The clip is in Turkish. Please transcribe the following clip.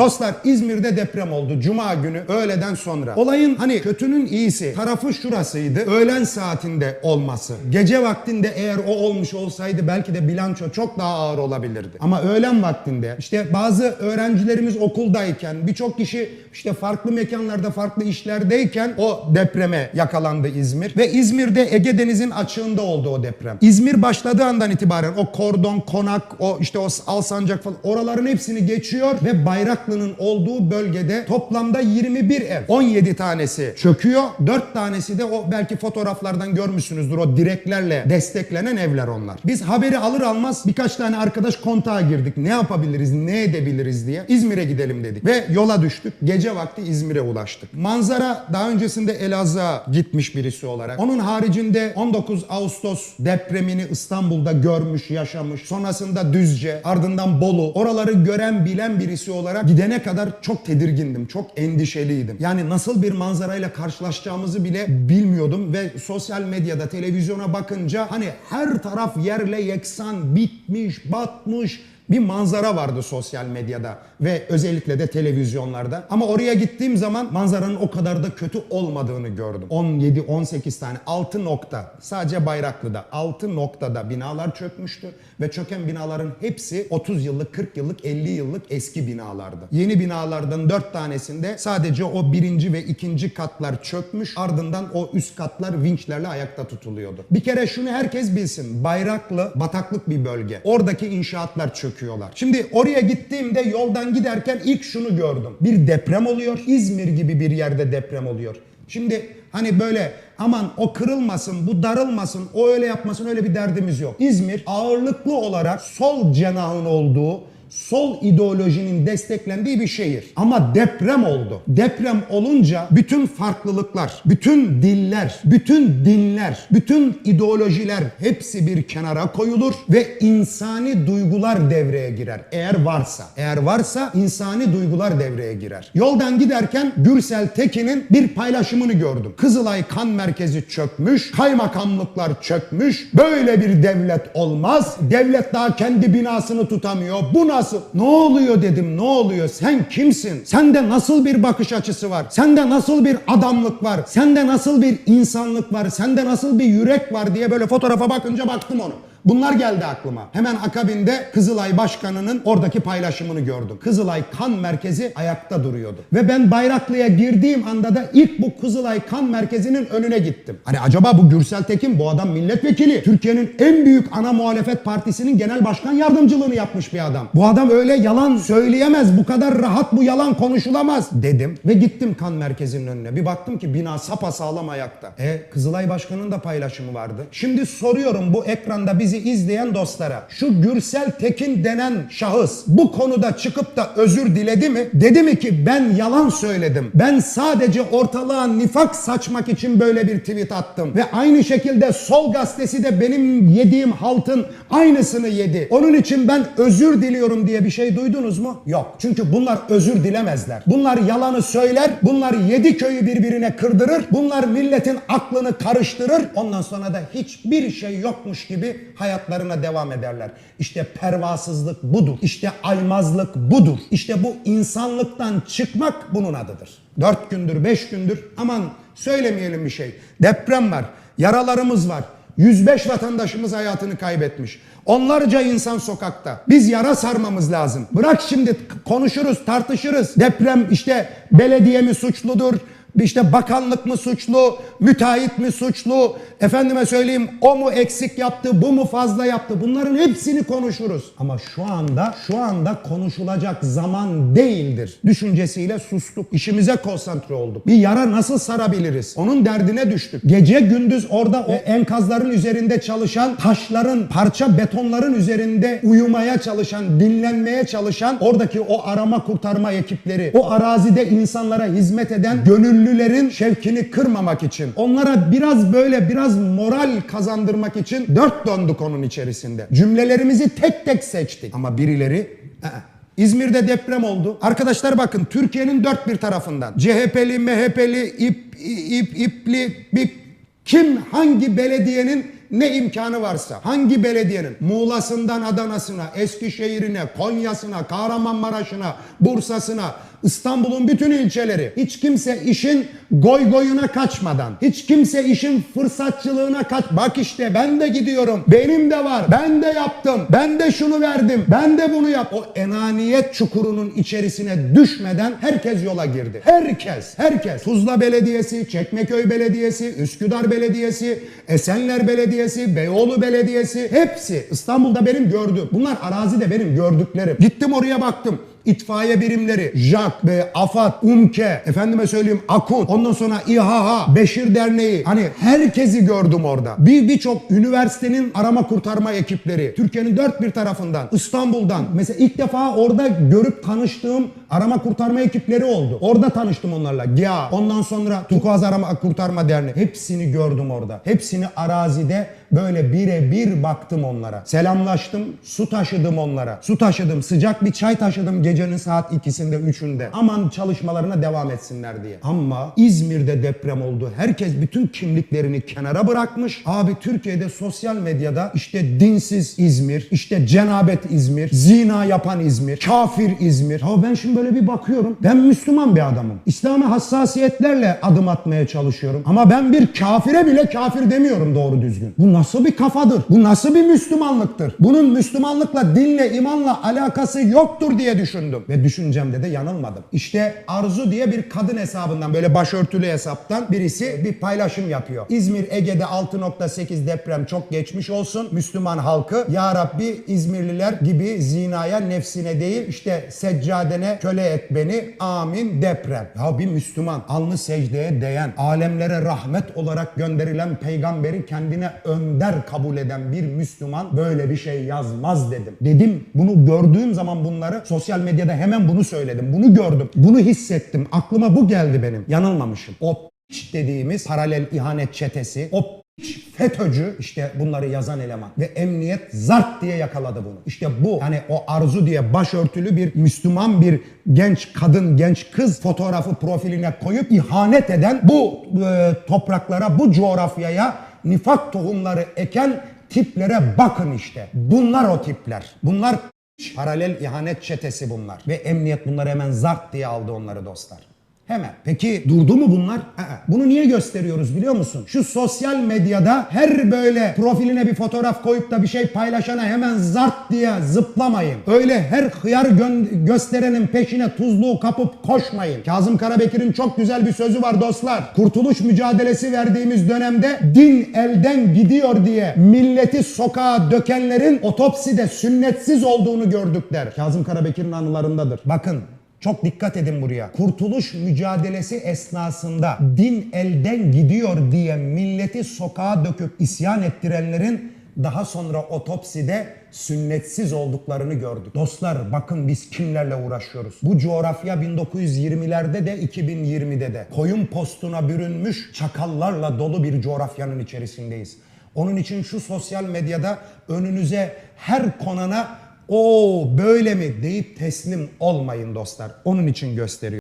Dostlar İzmir'de deprem oldu. Cuma günü öğleden sonra. Olayın hani kötünün iyisi tarafı şurasıydı. Öğlen saatinde olması. Gece vaktinde eğer o olmuş olsaydı belki de bilanço çok daha ağır olabilirdi. Ama öğlen vaktinde işte bazı öğrencilerimiz okuldayken birçok kişi işte farklı mekanlarda farklı işlerdeyken o depreme yakalandı İzmir. Ve İzmir'de Ege Denizi'nin açığında oldu o deprem. İzmir başladığı andan itibaren o kordon, konak, o işte o Alsancak falan oraların hepsini geçiyor ve Bayraklı'nın olduğu bölgede toplamda 21 ev. 17 tanesi çöküyor. 4 tanesi de o belki fotoğraflardan görmüşsünüzdür o direklerle desteklenen evler onlar. Biz haberi alır almaz birkaç tane arkadaş kontağa girdik. Ne yapabiliriz, ne edebiliriz diye. İzmir'e gidelim dedik. Ve yola düştük. Gece vakti İzmir'e ulaştık. Manzara daha öncesinde Elazığ'a gitmiş birisi olarak. Onun haricinde 19 Ağustos depremini İstanbul'da görmüş, yaşamış. Sonrasında Düzce, ardından Bolu. Oraları gören, bilen birisi olarak gidene kadar çok tedirgindim. Çok endişeliydim. Yani nasıl bir manzarayla karşılaşacağımızı bile bilmiyordum ve sosyal medyada, televizyona bakınca hani her taraf yerle yeksan, bitmiş, batmış, bir manzara vardı sosyal medyada ve özellikle de televizyonlarda. Ama oraya gittiğim zaman manzaranın o kadar da kötü olmadığını gördüm. 17-18 tane 6 nokta sadece Bayraklı'da 6 noktada binalar çökmüştü ve çöken binaların hepsi 30 yıllık, 40 yıllık, 50 yıllık eski binalardı. Yeni binalardan 4 tanesinde sadece o birinci ve ikinci katlar çökmüş ardından o üst katlar vinçlerle ayakta tutuluyordu. Bir kere şunu herkes bilsin. Bayraklı bataklık bir bölge. Oradaki inşaatlar çöküyorlar. Şimdi oraya gittiğimde yoldan giderken ilk şunu gördüm. Bir deprem oluyor. İzmir gibi bir yerde deprem oluyor. Şimdi hani böyle aman o kırılmasın, bu darılmasın, o öyle yapmasın öyle bir derdimiz yok. İzmir ağırlıklı olarak sol cenahın olduğu sol ideolojinin desteklendiği bir şehir. Ama deprem oldu. Deprem olunca bütün farklılıklar, bütün diller, bütün dinler, bütün ideolojiler hepsi bir kenara koyulur ve insani duygular devreye girer. Eğer varsa, eğer varsa insani duygular devreye girer. Yoldan giderken Gürsel Tekin'in bir paylaşımını gördüm. Kızılay Kan Merkezi çökmüş, kaymakamlıklar çökmüş. Böyle bir devlet olmaz. Devlet daha kendi binasını tutamıyor. Bu nasıl? Ne oluyor dedim. Ne oluyor? Sen kimsin? Sende nasıl bir bakış açısı var? Sende nasıl bir adamlık var? Sende nasıl bir insanlık var? Sende nasıl bir yürek var diye böyle fotoğrafa bakınca baktım onu. Bunlar geldi aklıma. Hemen akabinde Kızılay Başkanı'nın oradaki paylaşımını gördüm. Kızılay Kan Merkezi ayakta duruyordu. Ve ben Bayraklı'ya girdiğim anda da ilk bu Kızılay Kan Merkezi'nin önüne gittim. Hani acaba bu Gürsel Tekin bu adam milletvekili. Türkiye'nin en büyük ana muhalefet partisinin genel başkan yardımcılığını yapmış bir adam. Bu adam öyle yalan söyleyemez. Bu kadar rahat bu yalan konuşulamaz dedim. Ve gittim kan merkezinin önüne. Bir baktım ki bina sapasağlam ayakta. E Kızılay Başkanı'nın da paylaşımı vardı. Şimdi soruyorum bu ekranda bizi izleyen dostlara. Şu Gürsel Tekin denen şahıs bu konuda çıkıp da özür diledi mi? Dedi mi ki ben yalan söyledim. Ben sadece ortalığa nifak saçmak için böyle bir tweet attım. Ve aynı şekilde Sol Gazetesi de benim yediğim haltın aynısını yedi. Onun için ben özür diliyorum diye bir şey duydunuz mu? Yok. Çünkü bunlar özür dilemezler. Bunlar yalanı söyler. Bunlar yedi köyü birbirine kırdırır. Bunlar milletin aklını karıştırır. Ondan sonra da hiçbir şey yokmuş gibi hayatlarına devam ederler. İşte pervasızlık budur. İşte aymazlık budur. İşte bu insanlıktan çıkmak bunun adıdır. Dört gündür, beş gündür aman söylemeyelim bir şey. Deprem var, yaralarımız var. 105 vatandaşımız hayatını kaybetmiş. Onlarca insan sokakta. Biz yara sarmamız lazım. Bırak şimdi konuşuruz, tartışırız. Deprem işte belediye mi suçludur? İşte bakanlık mı suçlu, müteahhit mi suçlu, efendime söyleyeyim o mu eksik yaptı, bu mu fazla yaptı. Bunların hepsini konuşuruz. Ama şu anda, şu anda konuşulacak zaman değildir. Düşüncesiyle sustuk. İşimize konsantre olduk. Bir yara nasıl sarabiliriz? Onun derdine düştük. Gece gündüz orada o enkazların üzerinde çalışan, taşların, parça betonların üzerinde uyumaya çalışan, dinlenmeye çalışan oradaki o arama kurtarma ekipleri, o arazide insanlara hizmet eden gönüllülerin şevkini kırmamak için, onlara biraz böyle biraz moral kazandırmak için dört döndük onun içerisinde. Cümlelerimizi tek tek seçtik. Ama birileri "Aa, İzmir'de deprem oldu. Arkadaşlar bakın Türkiye'nin dört bir tarafından CHP'li, MHP'li, ip, ip, ipli, bip, kim hangi belediyenin ne imkanı varsa hangi belediyenin Muğla'sından Adana'sına, Eskişehir'ine, Konya'sına, Kahramanmaraş'ına, Bursa'sına, İstanbul'un bütün ilçeleri hiç kimse işin goy goyuna kaçmadan, hiç kimse işin fırsatçılığına kaç. Bak işte ben de gidiyorum. Benim de var. Ben de yaptım. Ben de şunu verdim. Ben de bunu yap. O enaniyet çukurunun içerisine düşmeden herkes yola girdi. Herkes, herkes. Tuzla Belediyesi, Çekmeköy Belediyesi, Üsküdar Belediyesi, Esenler Belediyesi, Beyoğlu Belediyesi hepsi İstanbul'da benim gördüğüm. Bunlar arazide benim gördüklerim. Gittim oraya baktım itfaiye birimleri, JAK, ve AFAD, UMKE, efendime söyleyeyim AKUT, ondan sonra İHA, Beşir Derneği. Hani herkesi gördüm orada. Bir birçok üniversitenin arama kurtarma ekipleri, Türkiye'nin dört bir tarafından, İstanbul'dan. Mesela ilk defa orada görüp tanıştığım arama kurtarma ekipleri oldu. Orada tanıştım onlarla. GİA, ondan sonra Turkuaz Arama Kurtarma Derneği. Hepsini gördüm orada. Hepsini arazide böyle birebir baktım onlara. Selamlaştım, su taşıdım onlara. Su taşıdım, sıcak bir çay taşıdım gecenin saat ikisinde, üçünde. Aman çalışmalarına devam etsinler diye. Ama İzmir'de deprem oldu. Herkes bütün kimliklerini kenara bırakmış. Abi Türkiye'de sosyal medyada işte dinsiz İzmir, işte cenabet İzmir, zina yapan İzmir, kafir İzmir. Ya ben şimdi böyle bir bakıyorum. Ben Müslüman bir adamım. İslami hassasiyetlerle adım atmaya çalışıyorum. Ama ben bir kafire bile kafir demiyorum doğru düzgün. Bu nasıl bir kafadır? Bu nasıl bir Müslümanlıktır? Bunun Müslümanlıkla, dinle, imanla alakası yoktur diye düşündüm. Ve düşüncemde de yanılmadım. İşte Arzu diye bir kadın hesabından böyle başörtülü hesaptan birisi bir paylaşım yapıyor. İzmir Ege'de 6.8 deprem çok geçmiş olsun. Müslüman halkı ya Rabbi İzmirliler gibi zinaya nefsine değil işte seccadene köle et beni amin deprem. Ya bir Müslüman alnı secdeye değen alemlere rahmet olarak gönderilen peygamberi kendine önder kabul eden bir Müslüman böyle bir şey yazmaz dedim. Dedim bunu gördüğüm zaman bunları sosyal medyada hemen bunu söyledim. Bunu gördüm. Bunu hissettim. Aklıma bu geldi benim. Yanılmamışım. O dediğimiz paralel ihanet çetesi, o FETÖ'cü işte bunları yazan eleman ve emniyet zart diye yakaladı bunu. İşte bu yani o arzu diye başörtülü bir Müslüman bir genç kadın, genç kız fotoğrafı profiline koyup ihanet eden bu e, topraklara, bu coğrafyaya nifak tohumları eken tiplere bakın işte. Bunlar o tipler. Bunlar paralel ihanet çetesi bunlar. Ve emniyet bunları hemen zart diye aldı onları dostlar. Hemen. Peki durdu mu bunlar? Aa, Bunu niye gösteriyoruz biliyor musun? Şu sosyal medyada her böyle profiline bir fotoğraf koyup da bir şey paylaşana hemen zart diye zıplamayın. Öyle her hıyar gö- gösterenin peşine tuzluğu kapıp koşmayın. Kazım Karabekir'in çok güzel bir sözü var dostlar. Kurtuluş mücadelesi verdiğimiz dönemde din elden gidiyor diye milleti sokağa dökenlerin otopside sünnetsiz olduğunu gördük der. Kazım Karabekir'in anılarındadır. Bakın çok dikkat edin buraya. Kurtuluş mücadelesi esnasında din elden gidiyor diye milleti sokağa döküp isyan ettirenlerin daha sonra otopside sünnetsiz olduklarını gördük. Dostlar bakın biz kimlerle uğraşıyoruz. Bu coğrafya 1920'lerde de 2020'de de koyun postuna bürünmüş çakallarla dolu bir coğrafyanın içerisindeyiz. Onun için şu sosyal medyada önünüze her konana o böyle mi deyip teslim olmayın dostlar. Onun için gösteriyor.